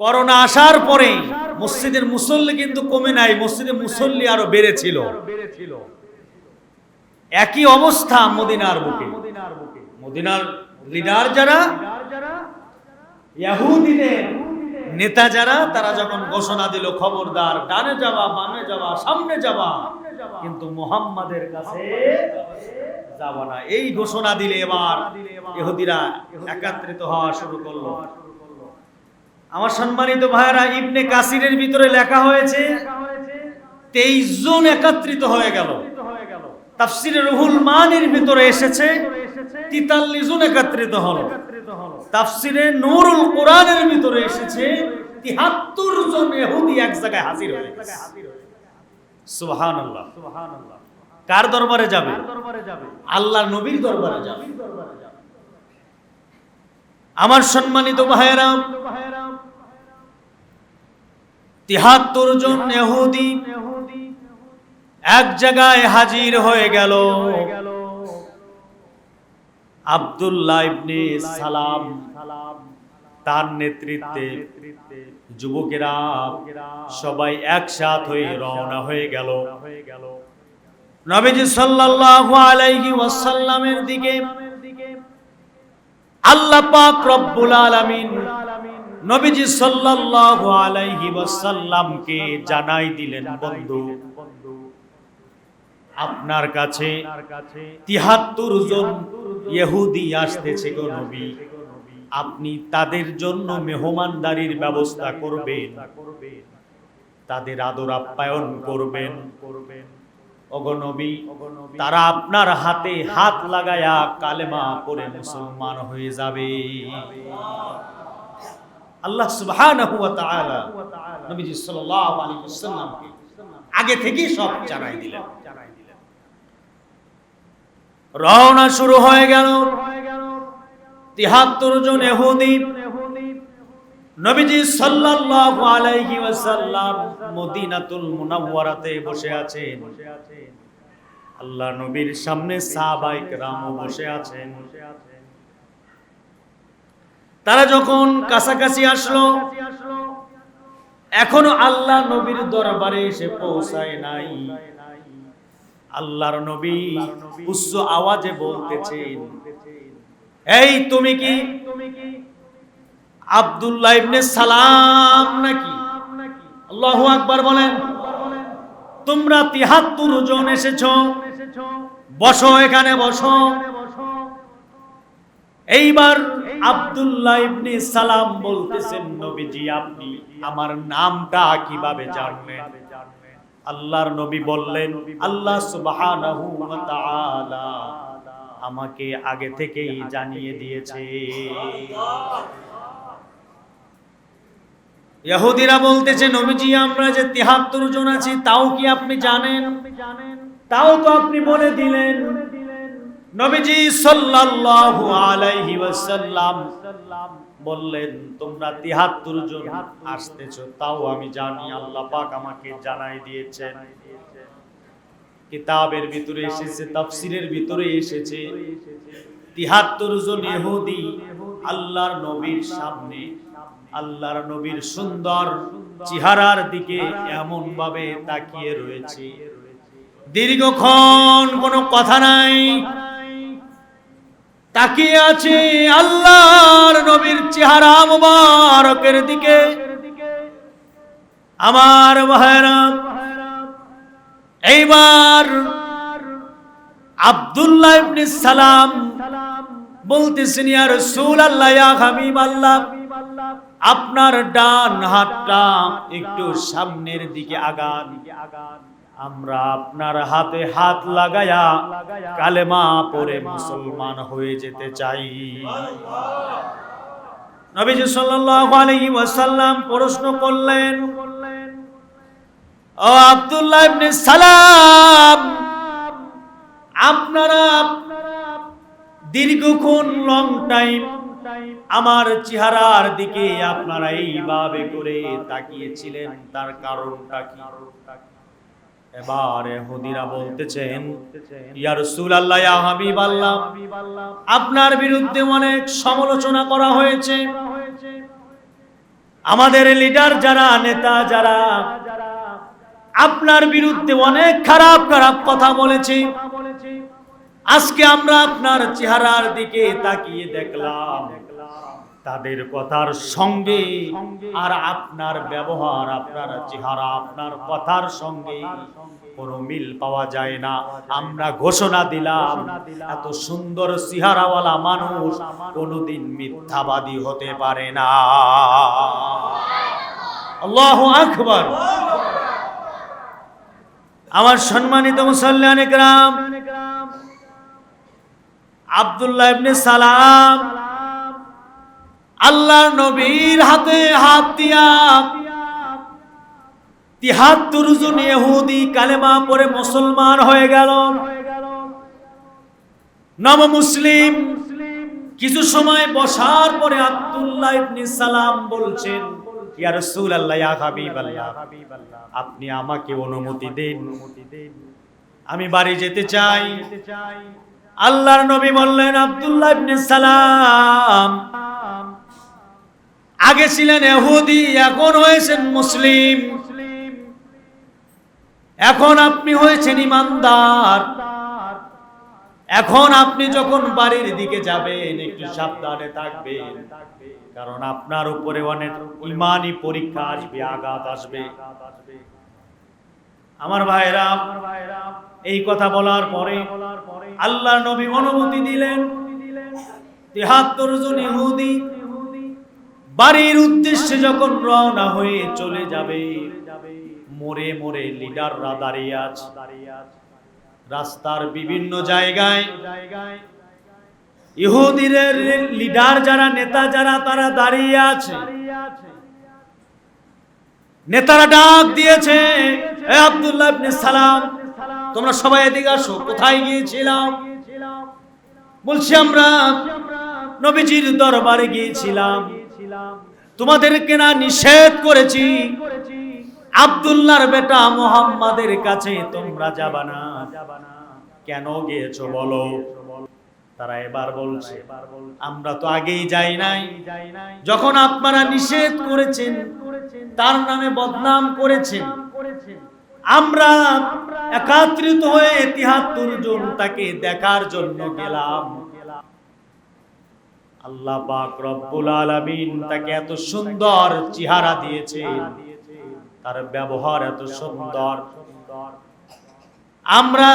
Corona আসার পরে মসজিদের মুসল্লি কিন্তু কমে নাই, মসজিদের মুসল্লি আরও বেড়েছিল। একই অবস্থা মদিনার বুকে। মদিনার লিডার যারা নেতা যারা, তারা যখন ঘোষণা দিল, খবরদার, ডানে যাওয়া, বামে যাওয়া, সামনে যাওয়া, কিন্তু মোহাম্মদের কাছে যাবা না। এই ঘোষণা দিলে এবার ইহুদিরা একাত্রিত হওয়া শুরু করল। আমার সম্মানিত ভাইরা ইবনে কাসিরের ভিতরে লেখা হয়েছে, তেইশ জন একত্রিত হয়ে গেল। তাফসিরে রুহুল মানের ভিতরে এসেছে, তিতাল্লিশ জন একত্রিত হলো। তাফসিরে নুরুল কোরআনের ভিতরে এসেছে, তিহাত্তর জন ইহুদি এক জায়গায় হাজির হয়ে গেছে। সুবহানাল্লাহ। কার দরবারে যাবে? আল্লাহ নবীর দরবারে যাবে। আমার সম্মানিত ভাইয়েরা তিহাত্তর জন ইহুদি এক জায়গায় হাজির হয়ে গেল। আব্দুল্লাহ ইবনে সালাম তার নেতৃত্বে যুবকেরা সবাই একসাথ হয়ে রওনা হয়ে গেল। নবীজি সাল্লাল্লাহু আলাইহি ওয়াসাল্লামের দিকে আল্লাহ পাক রব্বুল আলামিন নবীজি সাল্লাল্লাহু আলাইহি ওয়াসাল্লামকে জানাই দিলেন, বন্ধু, আপনার কাছে তিহাত্তর জন ইহুদি আসতেছে গো নবী। আপনি তাদের জন্য মেহমানদারির ব্যবস্থা করবেন। তাদের আদর আপ্যায়ন করবেন। অগনবী তারা আপনার হাতে হাত লাগায়া কালেমা করে মুসলমান হয়ে যাবে। আল্লাহ সুবহানাহু ওয়া তাআলা নবীজি সাল্লাল্লাহু আলাইহি ওয়াসাল্লামকে আগে থেকেই সব জানাই দিলেন। রওনা শুরু হয়ে গেল। তিহাত্তর জন এহুদি নবীজি সাল্লাল্লাহু আলাইহি ওয়াসাল্লাম মদিনাতুল মুনাওয়ারাতে বসে আছেন। আল্লাহ নবীর সামনে সাহাবায়ে কেরামও বসে আছেন। তারা যখন কাছাকাছি আসলো, এখনও আল্লাহ নবীর দরবারে এসে পৌঁছায় নাই। আল্লাহর নবী উচ্চ আওয়াজে বলতেছেন, এই তুমি কি আব্দুল্লাহ ইবনে সালাম নাকি? আল্লাহু আকবার বলেন, তোমরা তিহাত্তর জন এসেছ, বসো এখানে বসো। এইবার আব্দুল্লাহ ইবনে সালাম বলতেছেন, নবীজি, আপনি আমার নামটা কীভাবে জানলেন? আল্লাহর নবী বললেন, আল্লাহ সুবহানাহু ওয়া তাআলা আমাকে আগে থেকেই জানিয়ে দিয়েছে। ইহুদিরা বলতেছে, নবীজি, আমরা যে 73 জন আছি, তাও কি আপনি জানেন? তাও তো আপনি বলে দিলেন। নবীজি সাল্লাল্লাহু আলাইহি ওয়াসাল্লাম বললেন, তোমরা 73 জন আসতেছো, তাও আমি জানি আল্লাহ পাক আমাকে জানাই দিয়েছেন। কিতাবের ভিতরে এসেছে, তাফসিরের ভিতরে এসেছে 73 জন ইহুদি আল্লাহর নবীর সামনে, আল্লাহর নবীর সুন্দর চেহারার দিকে এমন ভাবে তাকিয়ে রয়েছে। দীর্ঘক্ষণ কোনো কথা নাই। তাকিয়ে আছে আল্লাহর নবীর চেহারা মুবারকের দিকে। আমার ভাইরা এইবার আব্দুল্লাহ ইবনে সালাম বলতেছেন, ইয়া রাসূলুল্লাহ, ইয়া হাবিব আল্লাহ আপনার ডান হাতটা একটু সামনের দিকে আগান। আমরা আপনার হাতে হাত লাগায়া কালেমা পরে মুসলমান হয়ে যেতে চাই। নবীজি সাল্লাল্লাহু ওয়াসাল্লাম প্রশ্ন করলেন, ও আব্দুল্লাহ ইবনে সালাম, আপনারা দীর্ঘক্ষণ লং টাইম আমার চেহারার দিকে আপনারা এইভাবে করে তাকিয়েছিলেন, তার কারণটা কি? এবারে হুদিরা বলতেছেন, ইয়া রাসূলুল্লাহ, ইয়া হাবিবাল্লাহ, আপনার বিরুদ্ধে অনেক সমালোচনা করা হয়েছে। আমাদের লিডার যারা, নেতা যারা, আপনার বিরুদ্ধে অনেক খারাপ খারাপ কথা বলেছে। আজকে আমরা আপনার চেহারার দিকে তাকিয়ে দেখলাম। তাদের কথার সঙ্গে আর আপনার ব্যবহার আপনার চেহারা আপনার কথার সঙ্গে কোনো মিল পাওয়া যায় না। আমরা ঘোষণা দিলাম এত সুন্দর চেহারাওয়ালা মানুষ কোনোদিন মিথ্যাবাদী হতে পারে না। আল্লাহু আকবার। আমার সম্মানিত মুসল্লান গ্রাম আব্দুল্লাহ ইবনে সালাম আল্লাহ নবীর হাতে হাত দিয়া তিহাত্তর জন ইহুদি কালেমা পরে মুসলমান হয়ে গেল। নব মুসলিম কিছু সময় বসার পরে আব্দুল্লাহ ইবনে সালাম বলছেন, ইয়া রাসূলুল্লাহ, ইয়া আপনি আমাকে অনুমতি দেন। আমি বাড়ি যেতে চাই। আল্লাহর নবী বললেন, আব্দুল্লাহ ইবনে সালাম আগে ছিলেন এহুদি এখন হয়েছেন মুসলিম। এখন আপনি হয়েছেন ইমানদার। এখন আপনি যখন বাড়ির দিকে যাবেন, একটু সাবধানে থাকবেন। কারণ আপনার উপরে অনেক ইমানি পরীক্ষা আসবে, আঘাত আসবে। আমার ভাইরা এই কথা বলার পরে আল্লাহ নবী অনুমতি দিলেন। তেহাত্তর জন ইহুদি বাড়ির উদ্দেশ্যে যখন রওনা হয়ে চলে যাবে, মোড়ে মোড়ে লিডাররা দাঁড়িয়ে আছে। রাস্তার বিভিন্ন জায়গায় ইহুদিদের লিডার যারা, নেতা যারা, তারা দাঁড়িয়ে আছে। নেতারা ডাক দিয়েছে আব্দুল্লাহ ইবনে সালাম, তোমরা সবাই এদিকে আসো, কোথায় গিয়েছিলাম? বলছি, আমরা নবীজির দরবারে গিয়েছিলাম। তোমাদেরকে না নিষেধ করেছি। আব্দুল্লাহর বেটা মোহাম্মদের কাছে তোমরা যাবা না। কেন গিয়েছো বলো? তারা এবার বলছে, আমরা তো আগেই যাই নাই। যখন আপনারা নিষেধ করেছেন, তার নামে বদনাম করেছেন, আমরা একাত্রিত হয়ে তিহাত্তর জন তাকে দেখার জন্য গেলাম। আল্লাহ পাক রব্বুল আলামিন তাকে এত সুন্দর চেহারা দিয়েছেন। তার ব্যবহার এত সুন্দর। আমরা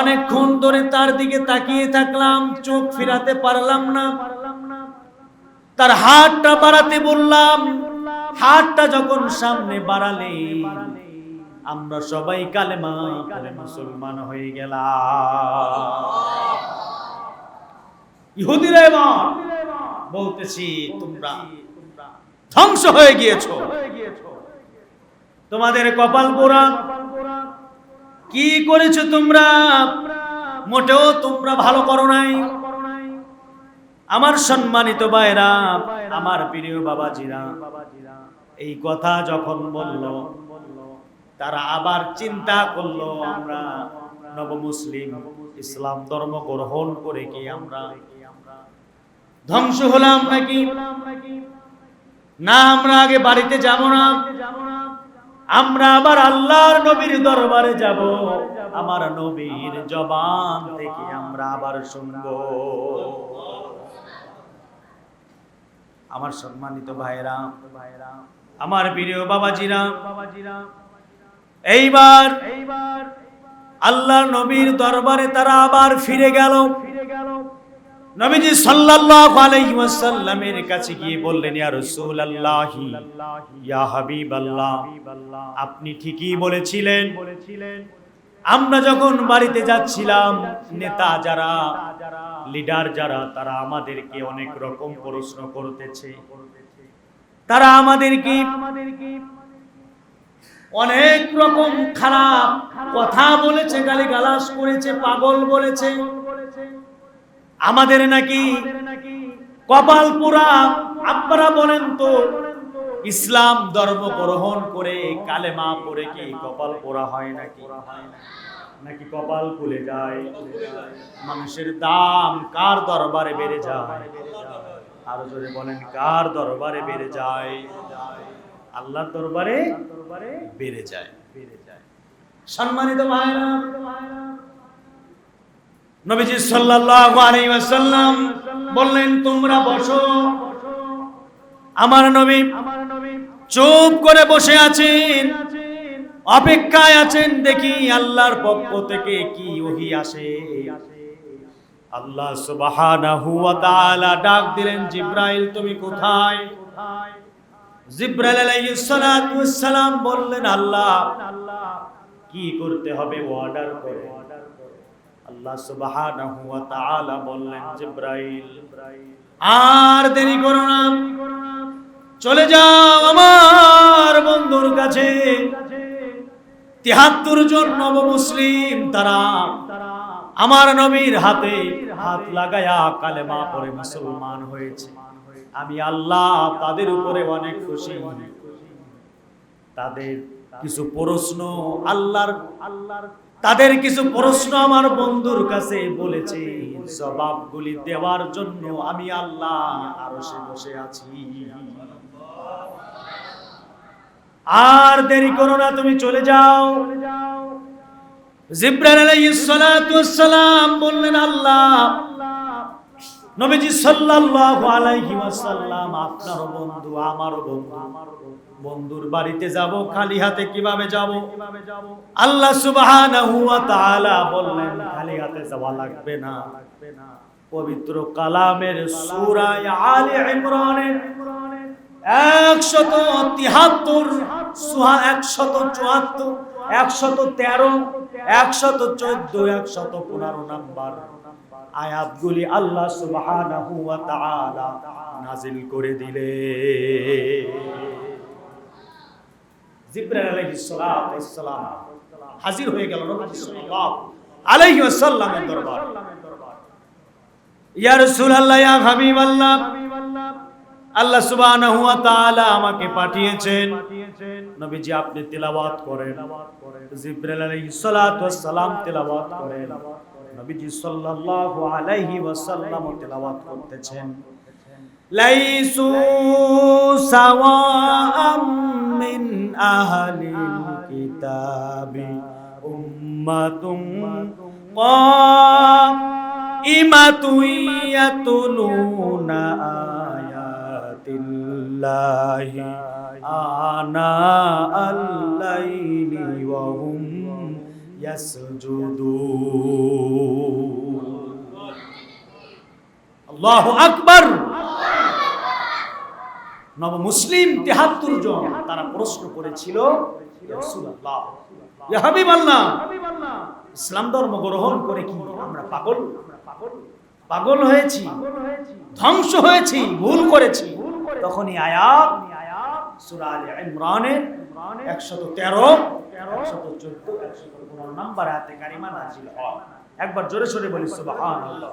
অনেকক্ষণ ধরে তার দিকে তাকিয়ে থাকলাম, চোখ ফিরাতে পারলাম না। তার হাতটা বাড়াতে বললাম, হাতটা যখন সামনে বাড়ালে আমরা সবাই কালেমা মুসলমান হয়ে গেলাম। ইহুদিরা এবার বলতেছি তোমরা ধ্বংস হয়ে গিয়েছো। তোমাদের কপাল পোড়া। কি করেছ তোমরা? মোটেও তোমরা ভালো করো নাই। আমার সম্মানিত ভাইরা আমার প্রিয় বাবাজিরা এই কথা যখন বলল তারা আবার চিন্তা করল আমরা নবমুসলিম ইসলাম ধর্ম গ্রহণ করে কি আমরা ধ্বংস হলাম নাকি? না, আমরা আগে বাড়িতে যাব না। আমরা আবার আল্লাহর নবীর দরবারে যাব। আমার নবীর জবান থেকে আমরা আবার শুনব। আমার সম্মানিত ভাইরা আমার প্রিয় বাবাজিরা, এইবার এইবার আল্লাহর নবীর দরবারে তারা আবার ফিরে গেল ফিরে গেল। নবীজি সাল্লাল্লাহু আলাইহি ওয়াসাল্লামের কাছে গিয়ে বললেন, ইয়া রাসূলুল্লাহি, ইয়া হাবিবাল্লাহ, আপনি ঠিকই বলেছিলেন। আমরা যখন বাড়িতে যাচ্ছিলাম, নেতা যারা, লিডার যারা, তারা আমাদেরকে অনেক রকম প্রশ্ন করতেছে। তারা আমাদেরকে অনেক রকম খারাপ কথা বলেছে গালি গালাস করেছে, পাগল বলেছে। আমাদের নাকি কপাল পুরা, আপনারা বলেন তো, ইসলাম ধর্ম গ্রহণ করে কালেমা পড়ে কি কপাল পোড়া হয় নাকি? নাকি কপাল খুলে যায়? মানুষের দাম কার দরবারে বেড়ে যায়? আরও জোরে বলেন, কার দরবারে বেড়ে যায়? আল্লাহর দরবারে বেড়ে যায়। বেড়ে যায় সম্মানিত ভাইরা নবীজি সাল্লাল্লাহু আলাইহি ওয়াসাল্লাম বললেন, তোমরা বসো। আমার নবী চুপ করে বসে আছেন, অপেক্ষায় আছেন, দেখি আল্লাহর পক্ষ থেকে কি ওহি আসে। আল্লাহ সুবহানাহু ওয়া তাআলা ডাক দিলেন, জিব্রাইল, তুমি কোথায়? জিব্রাইল আলাইহিস সালাতু ওয়াস সালাম বললেন, আল্লাহ, কি করতে হবে? অর্ডার করে। আল্লাহ সুবহানাহু ওয়া তাআলা বললেন, জিব্রাইল। আর দেরি করো না। চলে যাও আমার বন্ধুর কাছে। তিহাত্তর জন নব মুসলিম তারা আমার নবীর হাতে হাত লাগায়া কালেমা পরে মুসলমান হয়েছে। আমি আল্লাহ তাদের উপরে অনেক খুশি। তাদের কিছু প্রশ্ন আল্লাহর আল্লাহর তাদের কিছু প্রশ্ন আমার বন্ধুর কাছে বলেছে, জবাবগুলি দেওয়ার জন্য আমি আল্লাহ আরও সে বসে আছি। আর দেরি করো না, তুমি চলে যাও। জিব্রাইল বললেন, আল্লাহ, নবীজি আলাইহি ওয়াসাল্লাম আপনার বন্ধু, আমারও বন্ধু। বন্ধুর বাড়িতে যাব, খালি হাতে কীভাবে যাব? আল্লাহ সুবহানাহু ওয়া তাআলা বললেন, খালি হাতে যাওয়া লাগবে না। পবিত্র কালামের সূরা আলে ইমরানের একশত তিহাত্তর, সুহা একশত চুয়াত্তর, একশত তেরো, একশত চোদ্দ, একশত পনেরো নাম্বার আয়াতগুলি আল্লাহ সুবহানাহু ওয়া তাআলা নাজিল করে দিলে জিব্রাইল আলাইহিস সালাম হাজির হয়ে গেল নবী সাল্লাল্লাহু আলাইহি ওয়াসাল্লামের দরবার। ইয়া রাসূলুল্লাহ, ইয়া হাবিবাল্লাহ, আল্লাহ সুবহানাহু ওয়া তাআলা আমাকে পাঠিয়েছেন। নবীজি আপনি তেলাওয়াত করেন। জিব্রাইল আলাইহিস সালাতু ওয়াস সালাম তেলাওয়াত করেন। নবীজি সাল্লাল্লাহু আলাইহি ওয়াসাল্লাম তেলাওয়াত করতেছেন। ليسوا سواء من أهل الكتاب أمة قائمة يتلون آيات الله آناء الليل وهم يسجدون الله أكبر নব মুসলিম তেহাত্তর জন তারা প্রশ্ন করেছিল ইসলাম ধর্ম গ্রহণ করে কি আমরা পাগল? পাগল হয়েছি, ধ্বংস হয়েছি, ভুল করেছি। তখনই আয়াত সূরা আলে ইমরানের 113 114 115 নাম্বার আয়াতে কারিমা নাজিল হয়। একবার জোরে সোরে বলি, সুবহানাল্লাহ।